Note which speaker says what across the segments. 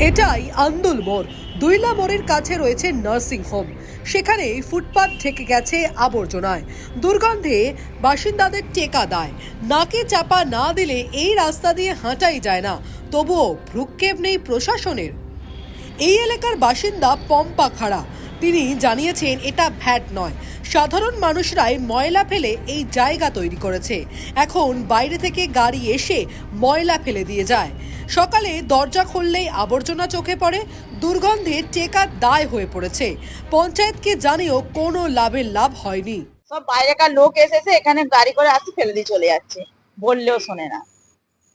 Speaker 1: এটাই আন্দোল মোড়। দুইলা মোড়ের কাছে রয়েছে নার্সিং হোম। সেখানে ফুটপাত থেকে গেছে আবর্জনায়। দুর্গন্ধে বাসিন্দাদের টেকা দেয়। নাকে চাপা না দিলে এই রাস্তা দিয়ে হাঁটাই যায় না। তবুও ভ্রুক্ষেপ নেই প্রশাসনের। এই এলাকার বাসিন্দা পম্পা খাড়া। তিনি জানিয়েছেন, এটা ভ্যাট নয়। সাধারণ মানুষরাই ময়লা ফেলে এই জায়গা তৈরি করেছে। এখন বাইরে থেকে গাড়ি এসে ময়লা ফেলে দিয়ে যায়। সকালে দরজা খুললেই আবর্জনা চোখে পড়ে, দুর্গন্ধে টেকার দায় হয়ে পড়েছে। পঞ্চায়েতকে জানিয়েও কোনো লাভের লাভ হয়নি।
Speaker 2: সব বাইরেকার লোক এসেছে, এখানে গাড়ি করে আসি ফেলে দিয়ে চলে যাচ্ছে। বললেও শোনে না।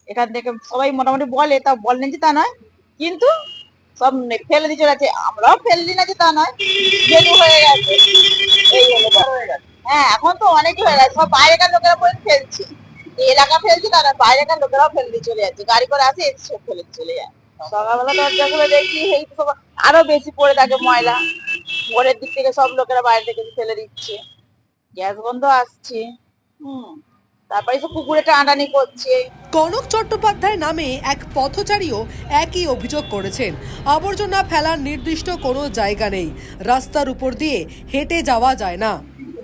Speaker 2: এখান থেকে সবাই মোটামুটি বলে তা বলেন যে তা নয়। কিন্তু সব ফেলে দিয়ে চলে যাচ্ছে। আমরাও ফেললি না যে তা নয়। যেহেতু হয়ে গেছে। হ্যাঁ এখন তো অনেকই হয়ে গেছে। সব বাইরেকার লোকেরা বলে ফেলছে। এলাকা ফেলছে, তারা বাইরেকার লোকেরাও ফেলে দিয়ে চলে যাচ্ছে। গাড়ি করে আসে, এসে সব ফেলে চলে যায়। সকালবেলা দরজা খুলে দেখি, এই সব আরও বেশি পড়ে থাকে ময়লা। ভোরের দিক থেকে সব লোকেরা বাইরে থেকে ফেলে দিচ্ছে। গ্যাস গন্ধ আসছে। হুম। তারপরে সব পুকুরে টানাটানি করছে।
Speaker 1: কনক চট্টোপাধ্যায় নামে এক পথচারীও একই অভিযোগ করেছেন। আবর্জনা ফেলার নির্দিষ্ট কোনো জায়গা নেই। রাস্তার উপর দিয়ে হেঁটে যাওয়া যায় না।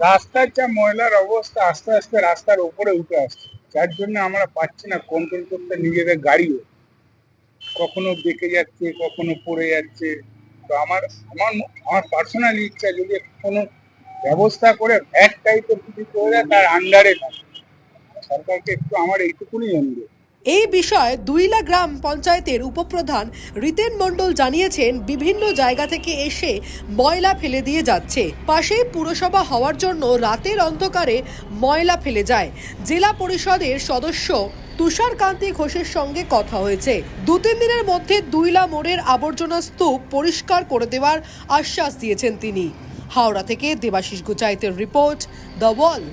Speaker 3: রাস্তার যা ময়লার অবস্থা আস্তে আস্তে রাস্তার উপরে উঠে আসছে। যার জন্য আমরা পাচ্ছি না কন্ট্রোল করতে নিজেদের গাড়িও। কখনো বেঁকে যাচ্ছে কখনো পড়ে যাচ্ছে। তো আমার আমার আমার পার্সোনালি ইচ্ছা যদি কোনো ব্যবস্থা করে ভ্যাট টাইপের কিছু করে তার আন্ডারে থাকে সরকারকে একটু আমার এইটুকুনি অনুরোধ।
Speaker 1: এই বিষয়ে দুইলা গ্রাম পঞ্চায়েতের উপপ্রধান রিতেন মণ্ডল জানিয়েছেন, বিভিন্ন জায়গা থেকে এসে ময়লা ফেলে দিয়ে যাচ্ছে। পাশেই পুরসভা হওয়ার জন্য রাতের অন্ধকারে ময়লা ফেলে যায়। জেলা পরিষদের সদস্য তুষার কান্তি ঘোষের সঙ্গে কথা হয়েছে। দু তিন দিনের মধ্যে দুইলা মোড়ের আবর্জনা স্তূপ পরিষ্কার করে দেওয়ার আশ্বাস দিয়েছেন তিনি। হাওড়া থেকে দেবাশিস গুচাইতের রিপোর্ট, দ্য ওয়াল।